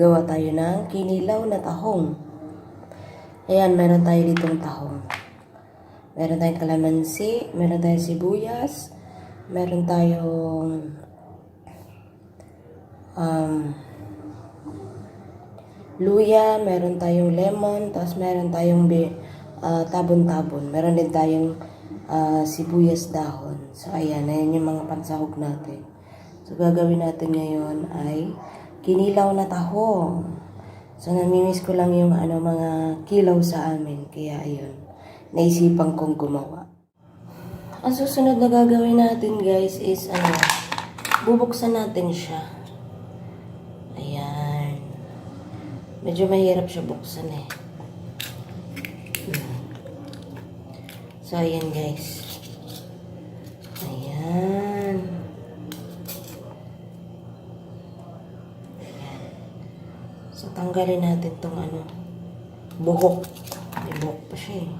gagawa tayo ng kinilaw na tahong. Ayan, meron tayo ditong tahong. Meron tayong kalamansi, meron tayong sibuyas, meron tayong um, luya, meron tayong lemon, tapos meron tayong ah, tabon-tabon. Meron din tayong ah, sibuyas dahon. So, ayan, ayan yung mga pansahog natin. So, gagawin natin ngayon ay kinilaw na tahong. So, namimiss ko lang yung ano, mga kilaw sa amin. Kaya, ayun, naisipan kong gumawa. Ang susunod na gagawin natin, guys, is, ano, bubuksan natin siya. Ayan. Medyo mahirap siya buksan eh. Hmm. So, ayan guys. Ayan. Tanggalin natin tong ano, buhok. May buhok pa siya eh.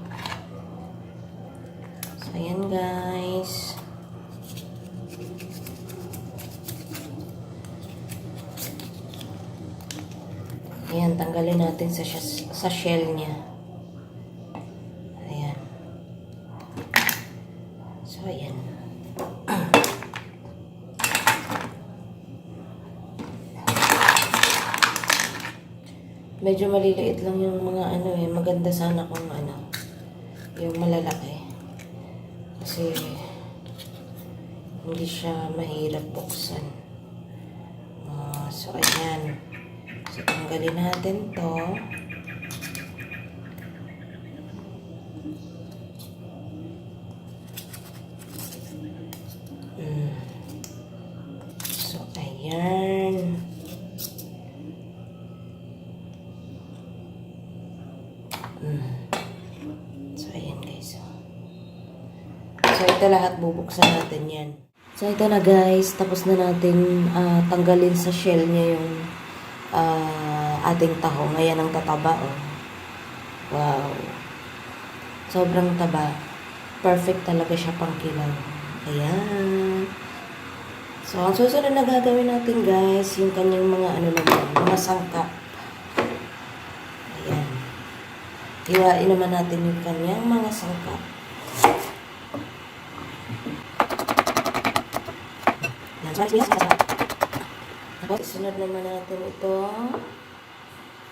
So, ayan guys. Ayan, tanggalin natin sa, sa shell niya. Ayan. So, ayan. Medyo maliliit lang yung mga ano eh. Maganda sana kung ano. Yung malalaki. Kasi hindi siya mahirap buksan. Ah, so, ayan. So, tanggalin natin to. Mm. So, ayan. Mm. So, ayan guys. oh. So, ito lahat bubuksan natin yan. So, ito na guys. Tapos na natin ah, tanggalin sa shell niya yung ah, ating tahong. Ayan ang tataba, oh. Wow. Sobrang taba. Perfect talaga siya pang kilaw. Ayan. So, ang susunod na gagawin natin, guys, yung kanyang mga ano naman, mga sangkap. Ayan. Hiwain naman natin yung kanyang mga sangkap. Yes, yes, Tapos, isunod naman natin ito.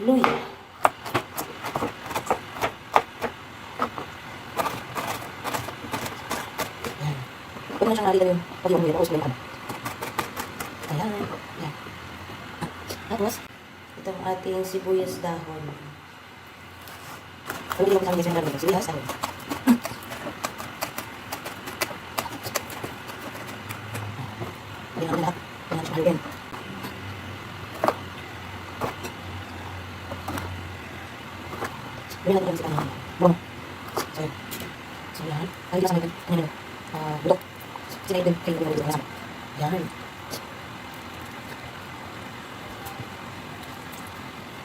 Luya. Yan. Huwag mo siyang nakita yung pag yung luya. Tapos, luya. Ayan. Yan. Tapos, itong ating sibuyas dahon. Pwede lang sa mga sibuyas dahon. Ayan ang lahat. Ayan ang halugin. Ayan ang lahat. Bom. So, yun. So, yan. Ay, lasang natin. Ano yun? Ah, budok. Sinayin din kayo yung lasang. Yan.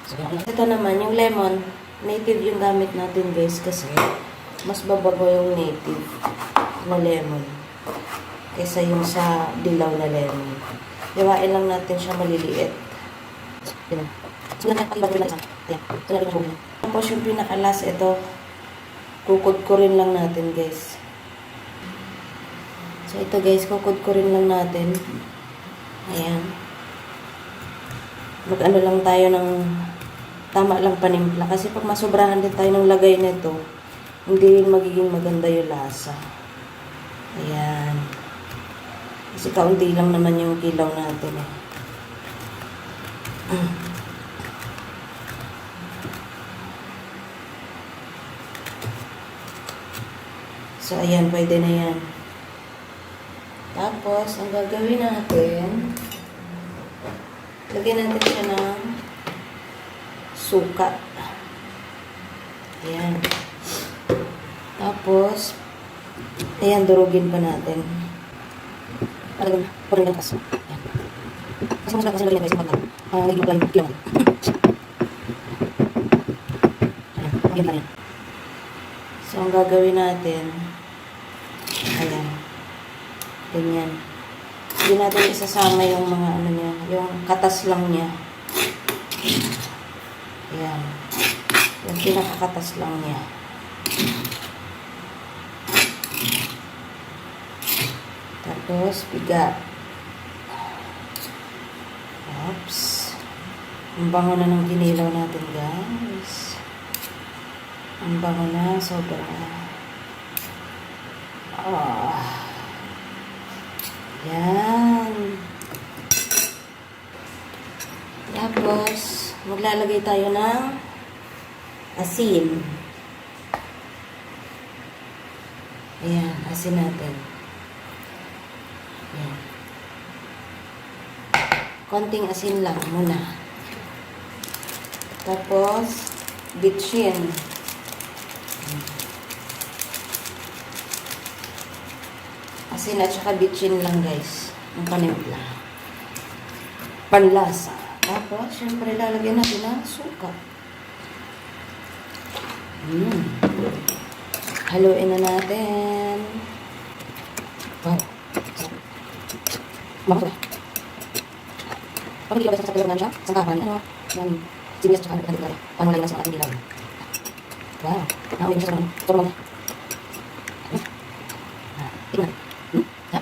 So, yan. Ito naman, yung lemon, native yung gamit natin guys kasi mas babago yung native na lemon kaysa yung sa dilaw na lemon. Iwain lang natin siya maliliit. Yan. So, yan. Pag-ibag lang isa. Ayan. Ito na rin huli. Tapos yung pinakalas, ito, kukod ko rin lang natin guys. So ito guys, kukod ko rin lang natin. Ayan. Mag-ano lang tayo ng tama lang panimpla. Kasi pag masobrahan din tayo ng lagay nito, hindi rin magiging maganda yung lasa. Ayan. Kasi kaunti lang naman yung kilaw natin eh. So, ayan, pwede na yan. Tapos, ang gagawin natin, lagyan natin siya ng suka. Ayan. Tapos, ayan, durugin pa natin. Talagang, puro yung tas. Ayan. Kasi mas kasi lagyan guys, pagka, ah, naging lang yung kilaw. Ayan, lagyan pa rin. So, ang gagawin natin, ayan, ganyan. Hindi natin isasama yung mga ano niya, yung katas lang niya. Ayan. Yung pinakakatas lang niya. Tapos, biga. Oops. Ang bango na ng ginilaw natin, guys. Ang bango na, sobra. Ah. Yan. Tapos, maglalagay tayo ng asin. Ayan, asin natin. Ayan. Konting asin lang muna. Tapos, bitchin. Asin at saka bitchin lang guys. Ang panimpla. Panlasa. Tapos, syempre lalagyan natin ng suka. Mm. Haluin na natin. Wow. Mamako. Pag hindi ka sa namin siya, sangkapan, ano, yan, sibiyas at ano, ano, ano, lagyan sa ating dilaw. Wow. Nauwi na siya sa sa mga, Ah, tingnan. Hmm? Ha?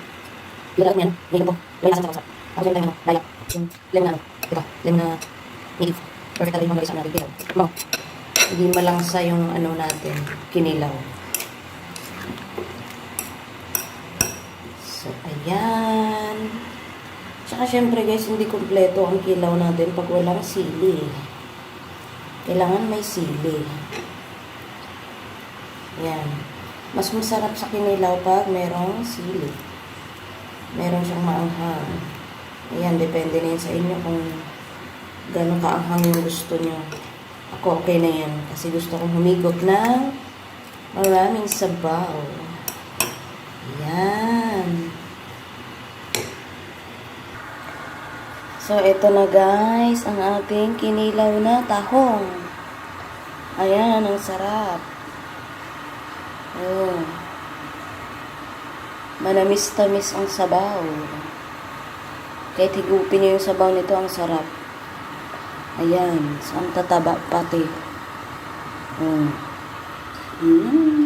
Ilalagay mo yan, may lempo, lagyan natin sa kausap. Tapos yung ano, dayak, yung lemon na ano, ito, lemon na native. Perfect talaga yung mga sa natin. Dilaw. Mo. Hindi malangsa yung ano natin, kinilaw. So, ayan. Tsaka syempre guys, hindi kumpleto ang kilaw natin pag walang sili. Kailangan may sili. Ayan. Mas masarap sa kinilaw pag merong sili. Meron siyang maanghang. Ayan, depende na yan sa inyo kung gano'ng kaanghang yung gusto nyo. Ako okay na yan kasi gusto kong humigop ng maraming sabaw. Ayan. So, ito na guys, ang ating kinilaw na tahong. Ayan, ang sarap. Oh. Manamis-tamis ang sabaw. Kahit higupin niyo yung sabaw nito, ang sarap. Ayan, so ang tataba pati. Oh. Mm.